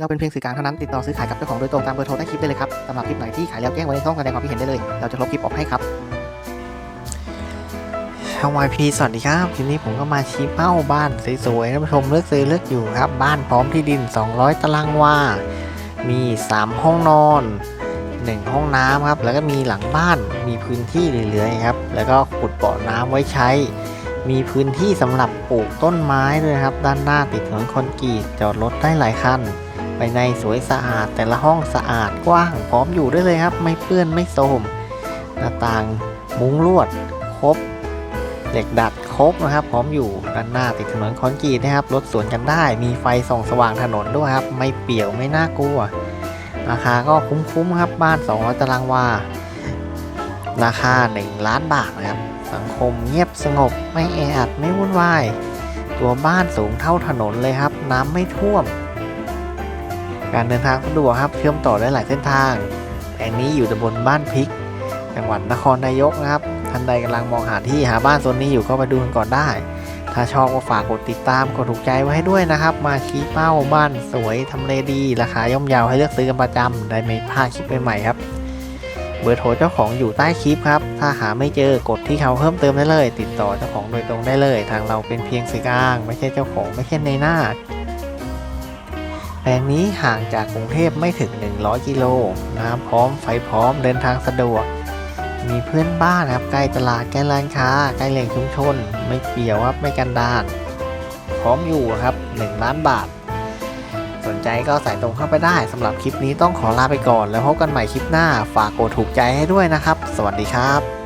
เราเป็นเพียงสื่อกลางเท่านั้นติดต่อซื้อขายกับเจ้าของโดยตรงตามเบอร์โทรใต้คลิปได้เลยครับสำหรับคลิปไหนที่ขายแล้วแจ้งไว้ในช่องแสดงความคิดเห็นได้เลย เราจะลบคลิปออกให้ครับชาววายพีสวัสดีครับทีนี้ผมก็มาชี้เป้าบ้านสวยๆท่านผู้ชมเลือกซื้อเลือกอยู่ครับ บ้านพร้อมที่ดิน 200 ตารางวา มี 3 ห้องนอน 1 ห้องน้ำครับ แล้วก็มีหลังบ้านมีพื้นที่เหลือๆครับ แล้วก็ขุดเบาะน้ำไว้ใช้ มีพื้นที่สำหรับปลูกต้นไม้ด้วยครับ ด้านหน้าติดถนนคอนกรีตจอดรถได้หลายคัน ภายในสวยสะอาดแต่ละห้องสะอาดกว้างพร้อมอยู่ได้เลยครับ ไม่เปื้อนไม่โทมหน้าต่างมุ้งลวดครบเหล็กดัดครบนะครับ พร้อมอยู่ด้านหน้าติดถนนคอนกรีตนะครับรถสวนกันได้ มีไฟส่องสว่างถนนด้วยครับ ไม่เปี่ยวไม่น่ากลัว ราคาก็คุ้มๆครับบ้าน 200 ตารางวาราคา 1 ล้านบาทนะครับ สังคมเงียบสงบ ไม่แออัดไม่วุ่นวาย ตัวบ้านสูงเท่าถนนเลยครับ น้ำไม่ท่วม การเดินทางสะดวกครับเชื่อมต่อได้หลายเส้นทางแห่งนี้อยู่ตำบลบ้านพริก จังหวัดนครนายกนะครับท่านใดกำลังมองหาที่หาบ้านโซนนี้อยู่ก็ไปดูกันก่อนได้ ถ้าชอบก็ฝากกดติดตามกดถูกใจไว้ให้ด้วยนะครับ มาชี้เป้าบ้านสวยทำเลดี ราคาย่อมเยาวให้เลือกซื้อกันประจำได้ไม่พลาดคลิปใหม่ๆครับเบอร์โทรเจ้าของอยู่ใต้คลิปครับ ถ้าหาไม่เจอกดที่เขาเพิ่มเติมได้เลย ติดต่อเจ้าของโดยตรงได้เลย ทางเราเป็นเพียงสื่อกลาง ไม่ใช่เจ้าของไม่ใช่ในหน้า แปลงนี้ห่างจากกรุงเทพไม่ถึง 100 กิโล น้ำพร้อมไฟพร้อมเดินทางสะดวก มีเพื่อนบ้านครับใกล้ตลาดใกล้ร้านค้าใกล้แหล่งชุมชน ไม่เปียวครับไม่กันดานพร้อมอยู่ครับ 1 ล้านบาท สนใจก็ใส่ตรงเข้าไปได้สำหรับคลิปนี้ต้องขอลาไปก่อน แล้วพบกันใหม่คลิปหน้า ฝากกดถูกใจให้ด้วยนะครับ สวัสดีครับ